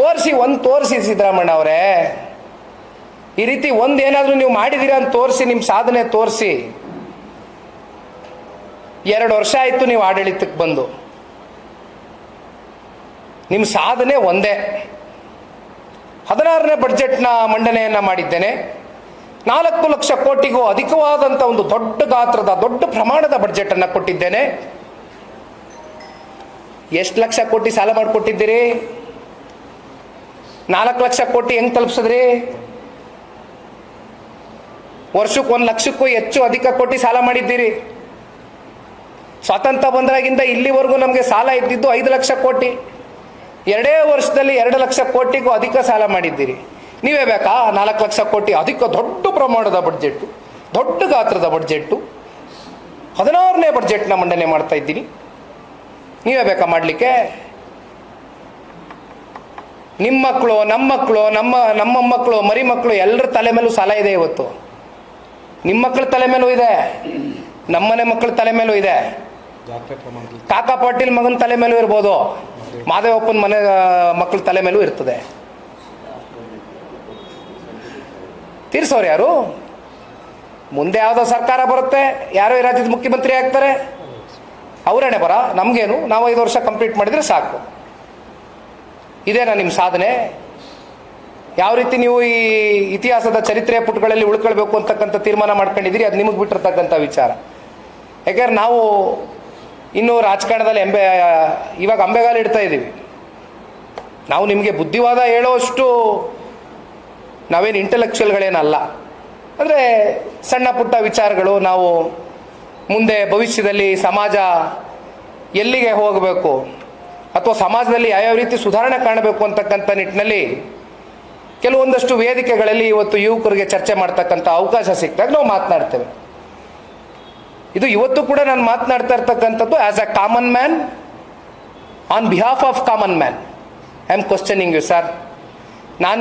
ತೋರಿಸಿ, ಒಂದು ತೋರಿಸಿ ಸಿದ್ದರಾಮಣ್ಣ ಅವರೇ. ಈ ರೀತಿ ಒಂದು ಏನಾದರೂ ನೀವು ಮಾಡಿದ್ದೀರಾ ಅಂತ ತೋರಿಸಿ ನಿಮ್ಮ ಸಾಧನೆ ತೋರಿಸಿ. ಎರಡು ವರ್ಷ ಆಯಿತು ನೀವು ಆಡಳಿತಕ್ಕೆ ಬಂದು. ನಿಮ್ಮ ಸಾಧನೆ ಒಂದೇ. ಹದಿನಾರನೇ ಬಡ್ಜೆಟ್ನ ಮಂಡನೆಯನ್ನು ಮಾಡಿದ್ದೇನೆ. ನಾಲ್ಕು ಲಕ್ಷ ಕೋಟಿಗೂ ಅಧಿಕವಾದಂಥ ಒಂದು ದೊಡ್ಡ ಗಾತ್ರದ, ದೊಡ್ಡ ಪ್ರಮಾಣದ ಬಡ್ಜೆಟನ್ನು ಕೊಟ್ಟಿದ್ದೇನೆ. ಎಷ್ಟು ಲಕ್ಷ ಕೋಟಿ ಸಾಲ ಮಾಡಿಕೊಟ್ಟಿದ್ದೀರಿ? ನಾಲ್ಕು ಲಕ್ಷ ಕೋಟಿ ಹೆಂಗೆ ತಲುಪಿಸಿದ್ರಿ? ವರ್ಷಕ್ಕೆ ಒಂದು ಲಕ್ಷಕ್ಕೂ ಹೆಚ್ಚು ಅಧಿಕ ಕೋಟಿ ಸಾಲ ಮಾಡಿದ್ದೀರಿ. ಸ್ವಾತಂತ್ರ್ಯ ಬಂದ್ರಾಗಿಂದ ಇಲ್ಲಿವರೆಗೂ ನಮಗೆ ಸಾಲ ಇದ್ದಿದ್ದು ಐದು ಲಕ್ಷ ಕೋಟಿ. ಎರಡೇ ವರ್ಷದಲ್ಲಿ ಎರಡು ಲಕ್ಷ ಕೋಟಿಗೂ ಅಧಿಕ ಸಾಲ ಮಾಡಿದ್ದೀರಿ. ನೀವೇ ಬೇಕಾ? ನಾಲ್ಕು ಲಕ್ಷ ಕೋಟಿ ಅಧಿಕ ದೊಡ್ಡ ಪ್ರಮಾಣದ ಬಡ್ಜೆಟ್ಟು, ದೊಡ್ಡ ಗಾತ್ರದ ಬಡ್ಜೆಟ್ಟು, ಹದಿನಾರನೇ ಬಡ್ಜೆಟ್ನ ಮಂಡನೆ ಮಾಡ್ತಾ ಇದ್ದೀನಿ. ನೀವೇ ಬೇಕಾ ಮಾಡಲಿಕ್ಕೆ? ನಿಮ್ಮ ಮಕ್ಕಳು ನಮ್ಮ ಮಕ್ಕಳು ನಮ್ಮ ನಮ್ಮ ಮಕ್ಕಳು ಮರಿ ಮಕ್ಕಳು ಎಲ್ಲರ ತಲೆ ಮೇಲೂ ಸಾಲ ಇದೆ ಇವತ್ತು. ನಿಮ್ಮ ಮಕ್ಕಳ ತಲೆ ಮೇಲೂ ಇದೆ. ನಮ್ಮನೆ ಮಕ್ಕಳ ತಲೆ ಮೇಲೂ ಇದೆ. ಕಾಕಾ ಪಾಟೀಲ್ ಮಗನ ತಲೆ ಮೇಲೂ ಇರ್ಬೋದು. ಮಾದೇವಪ್ಪನ ಮನೆ ಮಕ್ಕಳ ತಲೆ ಮೇಲೂ ಇರ್ತದೆ. ತೀರ್ಸೋರು ಯಾರು? ಮುಂದೆ ಯಾವುದೋ ಸರ್ಕಾರ ಬರುತ್ತೆ ಯಾರೋ ಈ ರಾಜ್ಯದ ಮುಖ್ಯಮಂತ್ರಿ ಆಗ್ತಾರೆ. ಅವರೇನೆ ಬರ? ನಮಗೇನು? ನಾವು ಐದು ವರ್ಷ ಕಂಪ್ಲೀಟ್ ಮಾಡಿದ್ರೆ ಸಾಕು. ಇದೇನಾ ನಿಮ್ಮ ಸಾಧನೆ? ಯಾವ ರೀತಿ ನೀವು ಈ ಇತಿಹಾಸದ ಚರಿತ್ರೆಯ ಪುಟಗಳಲ್ಲಿ ಉಳ್ಕೊಳ್ಬೇಕು ಅಂತಕ್ಕಂಥ ತೀರ್ಮಾನ ಮಾಡ್ಕೊಂಡಿದ್ದೀರಿ, ಅದು ನಿಮಗೆ ಬಿಟ್ಟಿರ್ತಕ್ಕಂಥ ವಿಚಾರ. ಯಾಕಂದ್ರೆ ನಾವು ಇನ್ನು ರಾಜಕಾರಣದಲ್ಲಿ ಎಂಬೆ ಇವಾಗ ಅಂಬೆಗಾಲು ಇಡ್ತಾ ಇದ್ದೀವಿ. ನಾವು ನಿಮಗೆ ಬುದ್ಧಿವಾದ ಹೇಳೋಷ್ಟು ನಾವೇನು ಇಂಟೆಲೆಕ್ಚುಯಲ್ಗಳೇನಲ್ಲ ಅಂದರೆ ಸಣ್ಣ ಪುಟ್ಟ ವಿಚಾರಗಳು, ನಾವು ಮುಂದೆ ಭವಿಷ್ಯದಲ್ಲಿ ಸಮಾಜ ಎಲ್ಲಿಗೆ ಹೋಗಬೇಕು? ಅಥವಾ ಸಮಾಜದಲ್ಲಿ ಯಾವ್ಯಾವ ರೀತಿ ಸುಧಾರಣೆ ಕಾಣಬೇಕು ಅಂತಕ್ಕಂಥ ನಿಟ್ಟಿನಲ್ಲಿ ಕೆಲವೊಂದಷ್ಟು ವೇದಿಕೆಗಳಲ್ಲಿ ಇವತ್ತು ಯುವಕರಿಗೆ ಚರ್ಚೆ ಮಾಡ್ತಕ್ಕಂಥ ಅವಕಾಶ ಸಿಕ್ಕಿದಾಗ ನಾವು ಮಾತನಾಡ್ತೇವೆ. ಇದು ಇವತ್ತು ಕೂಡ ನಾನು ಮಾತನಾಡ್ತಾ ಇರ್ತಕ್ಕಂಥದ್ದು as a common man on behalf of common man I am questioning you sir ನಾನು